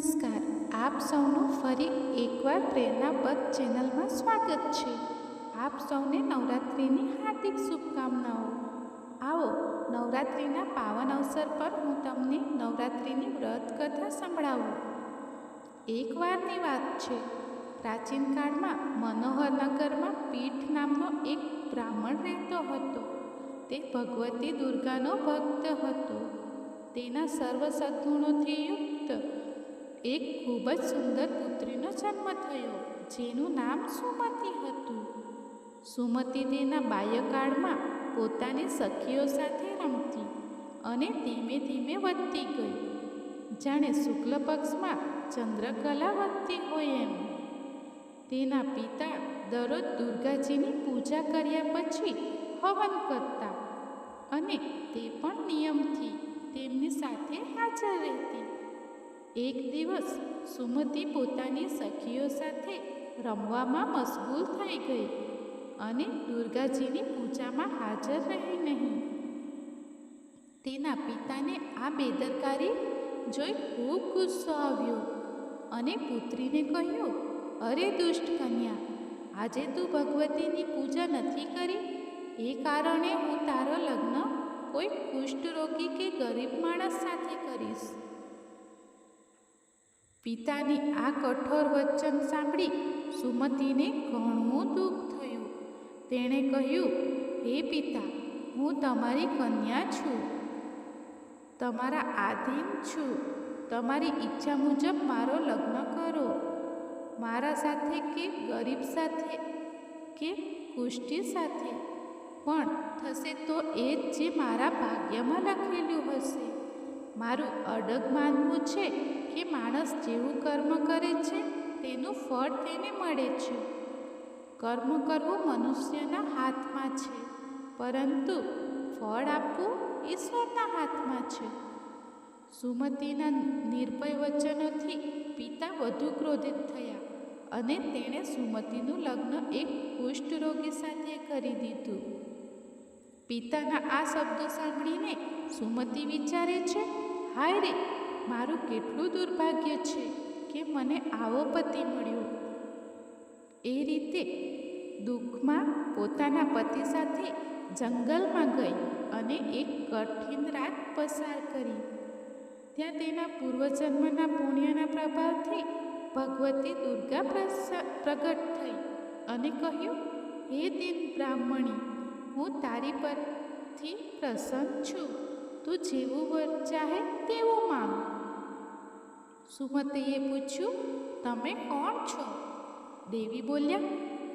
નમસ્કાર, આપ સૌનું ફરી એકવાર પ્રેરણાબદ્ધ ચેનલમાં સ્વાગત છે. આપ સૌને નવરાત્રિની હાર્દિક શુભકામનાઓ. આવો, નવરાત્રિના પાવન અવસર પર હું તમને નવરાત્રિની વ્રત કથા સંભળાવું. એકવારની વાત છે. પ્રાચીન કાળમાં મનોહરનગરમાં પીઠ નામનો એક બ્રાહ્મણ રહેતો હતો. તે ભગવતી દુર્ગાનો ભક્ત હતો. તેના સર્વ સદગુણોથી યુક્ત એક ખૂબ જ સુંદર પુત્રીનો જન્મ થયો, જેનું નામ સુમતિ હતું. સુમતિ તેના બાલ્યકાળમાં પોતાની સખીઓ સાથે રમતી અને ધીમે ધીમે વધતી ગઈ. જાણે શુક્લ પક્ષમાં ચંદ્રકલા વધતી હોય એમ. તેના પિતા દરરોજ દુર્ગાજીની પૂજા કર્યા પછી હવન કરતા અને તે પણ નિયમથી તેમની સાથે હાજર રહેતી. એક દિવસ સુમતિ પોતાની સખીઓ સાથે રમવામાં મશગુલ થઈ ગઈ અને દુર્ગાજીની પૂજામાં હાજર રહી નહીં. તેના પિતાને આ બેદરકારી જોઈ ખૂબ ગુસ્સો આવ્યો અને પુત્રીને કહ્યું, અરે દુષ્ટ કન્યા, આજે તું ભગવતીની પૂજા નથી કરી? એ કારણે હું તારો લગ્ન કોઈ કુષ્ઠરોગી કે ગરીબ માણસ સાથે કરીશ. પિતાની આ કઠોર વચન સાંભળી સુમતીને ઘણું દુઃખ થયું. તેણે કહ્યું, હે પિતા, હું તમારી કન્યા છું. તમારા આધીન છું. તમારી ઈચ્છા મુજબ મારો લગ્ન કરો. મારા સાથે કે ગરીબ સાથે કે કુષ્ટી સાથે. પણ થશે તો એ જ જે મારા ભાગ્યમાં લખેલું હશે. મારું અડગ માનવું છે કે માણસ જેવું કર્મ કરે છે, તેનું ફળ તેને મળે છે. કર્મ કરવું મનુષ્યના હાથમાં છે, પરંતુ ફળ આપવું ઈશ્વરના હાથમાં છે. સુમતીના નિર્ભય વચનોથી પિતા વધુ ક્રોધિત થયા અને તેણે સુમતીનું લગ્ન એક કુષ્ઠરોગી સાથે કરી દીધું. પિતાના આ શબ્દો સાંભળીને સુમતી વિચારે છે હાય રે, મારું કેટલું દુર્ભાગ્ય છે કે મને આવો પતિ મળ્યો. એ રીતે દુઃખમાં પોતાના પતિ સાથે જંગલમાં ગઈ અને એક કઠિન રાત પસાર કરી. ત્યાં તેના પૂર્વજન્મના પુણ્યના પ્રભાવથી ભગવતી દુર્ગા પ્રગટ થઈ અને કહ્યું, હે દિન બ્રાહ્મણી, હું તારી પરથી પ્રસન્ન છું. તું જેવું વર ચાહે તેવું માંગ. સુમતીએ પૂછ્યું, તમે કોણ છો? દેવી બોલ્યા,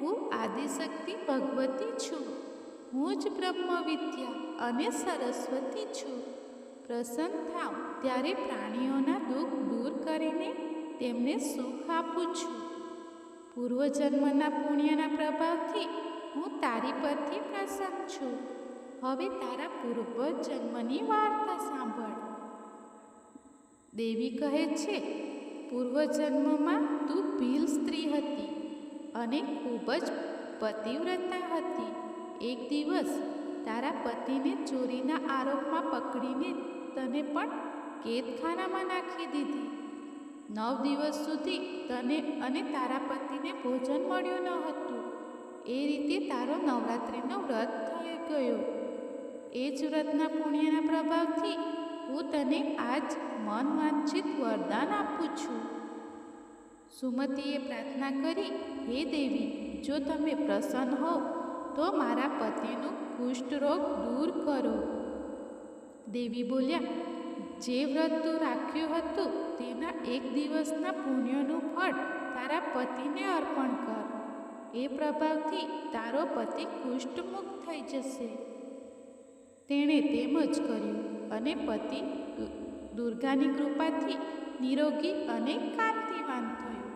હું આદિશક્તિ ભગવતી છું. હું જ બ્રહ્મ વિદ્યા અને સરસ્વતી છું. પ્રસન્ન થાવ ત્યારે પ્રાણીઓના દુઃખ દૂર કરીને તેમને સુખ આપું છું. પૂર્વજન્મના પુણ્યના પ્રભાવથી હું તારી પરથી પ્રસન્ન છું. હવે તારા પૂર્વજન્મની વાર્તા સાંભળ. દેવી કહે છે પૂર્વજન્મમાં તું ભીલ સ્ત્રી હતી અને ખૂબ જ પતિવ્રતા હતી. એક દિવસ તારા પતિને ચોરીના આરોપમાં પકડીને તને પણ કેદખાનામાં નાખી દીધી. નવ દિવસ સુધી તને અને તારા પતિને ભોજન મળ્યું ન હતું. એ રીતે તારો નવરાત્રિનો વ્રત થઈ ગયો. એ જ વ્રતના પુણ્યના પ્રભાવથી હું તને આજ મન વાંચિત વરદાન આપું છું. સુમતીએ પ્રાર્થના કરી, હે દેવી, જો તમે પ્રસન્ન હોવ, તો મારા પતિનું કુષ્ઠરોગ દૂર કરો. દેવી બોલ્યા, જે વ્રત તું રાખ્યું હતું, તેના એક દિવસના પુણ્યનું ફળ તારા પતિને અર્પણ કર. એ પ્રભાવથી તારો પતિ કુષ્ઠમુક્ત થઈ જશે. તેણે તેમ જ કર્યું અને પતિ દુર્ગાની કૃપાથી નિરોગી અને કાંતિવાન થયો.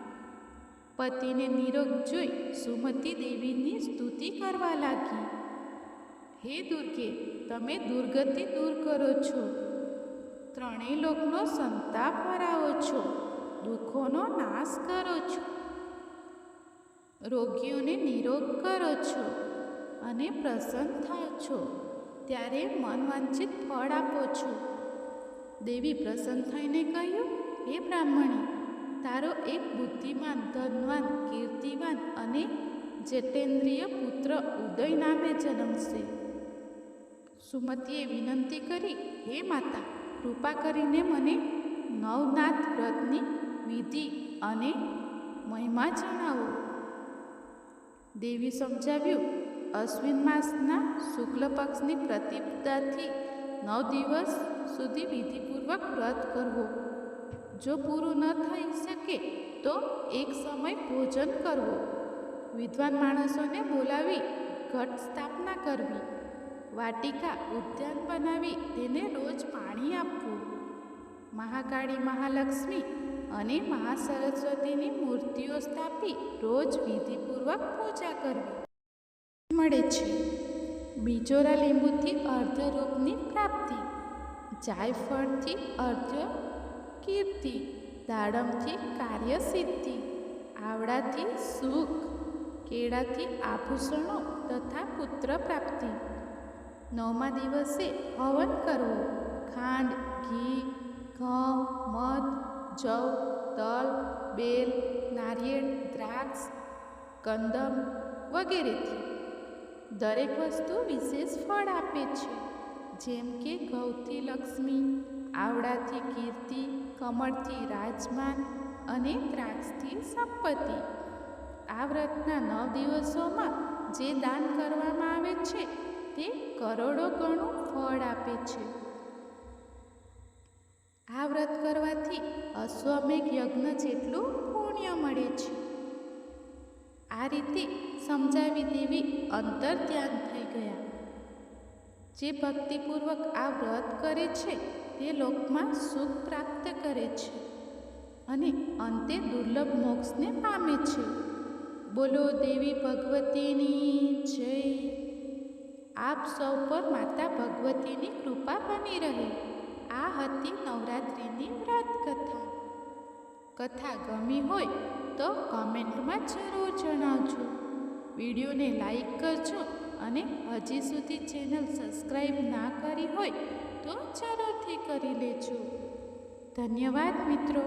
પતિને નિરોગ જોઈ સુમતી દેવીની સ્તુતિ કરવા લાગી. હે દુર્ગે, તમે દુર્ગતિ દૂર કરો છો. ત્રણેય લોકનો સંતાપ હરાવો છો. દુઃખોનો નાશ કરો છો. રોગીઓને નિરોગ કરો છો અને પ્રસન્ન થાઓ છો. ત્યારે મનવાંછિત ફળ આપો છો. દેવી પ્રસન્ન થઈને કહ્યું, હે બ્રાહ્મણી, તારો એક બુદ્ધિમાન, ધનવાન, કીર્તિવાન અને જેટેન્દ્રિય પુત્ર ઉદય નામે જન્મશે. સુમતીએ વિનંતી કરી, હે માતા, કૃપા કરીને મને નવનાથ વ્રતની વિધિ અને મહિમા જણાવો. દેવી સમજાવ્યું અશ્વિન માસના શુક્લ પક્ષની પ્રતિપદાથી નવ દિવસ સુધી વિધિપૂર્વક વ્રત કરવો. જો પૂરું ન થઈ શકે, તો એક સમય ભોજન કરવો. વિદ્વાન માણસોને બોલાવી ઘટ સ્થાપના કરવી. વાટિકા ઉદ્યાન બનાવી તેને રોજ પાણી આપવું. મહાકાળી મહાલક્ષ્મી અને મહાસરસ્વતીની મૂર્તિઓ સ્થાપી રોજ વિધિપૂર્વક પૂજા કરવી. મળે છે. બીજોરા લીંબુથી અર્ધ રૂપની પ્રાપ્તિ. જાયફળથી અર્ધ કીર્તિ દાડમથી કાર્યસિદ્ધિ. આવડાથી સુખ. કેળાથી આભૂષણો તથા પુત્ર પ્રાપ્તિ. નવમા દિવસે હવન કરવું. ખાંડ, ઘી, ઘઉં, મધ, જવ, તલ, બેલ, નારિયેળ, દ્રાક્ષ, કંદમ વગેરેથી. દરેક વસ્તુ વિશેષ ફળ આપે છે. જેમ કે ઘઉંથી લક્ષ્મી, આવડાથી કીર્તિ, કમળથી રાજમાન અને દ્રાક્ષથી સંપત્તિ. આ વ્રતના નવ દિવસોમાં જે દાન કરવામાં આવે છે, તે કરોડો ગણું ફળ આપે છે. આ વ્રત કરવાથી અશ્વમેઘ યજ્ઞ જેટલું પુણ્ય મળે છે. આ રીતે સમજાવી દેવી અંતર ધ્યાન થઈ ગયા. જે ભક્તિપૂર્વક આ વ્રત કરે છે, તે લોકમાં સુખ પ્રાપ્ત કરે છે અને અંતે દુર્લભ મોક્ષને પામે છે. બોલો દેવી ભગવતીની જય. આપ સૌ પર માતા ભગવતીની કૃપા બની રહે. આ હતી નવરાત્રિની વ્રત કથા. કથા ગમી હોય તો કમેન્ટમાં જરૂર જણાવજો. વિડીયોને લાઈક કરજો અને હજી સુધી ચેનલ સબસ્ક્રાઈબ ના કરી હોય તો જરૂરથી કરી લેજો. ધન્યવાદ મિત્રો.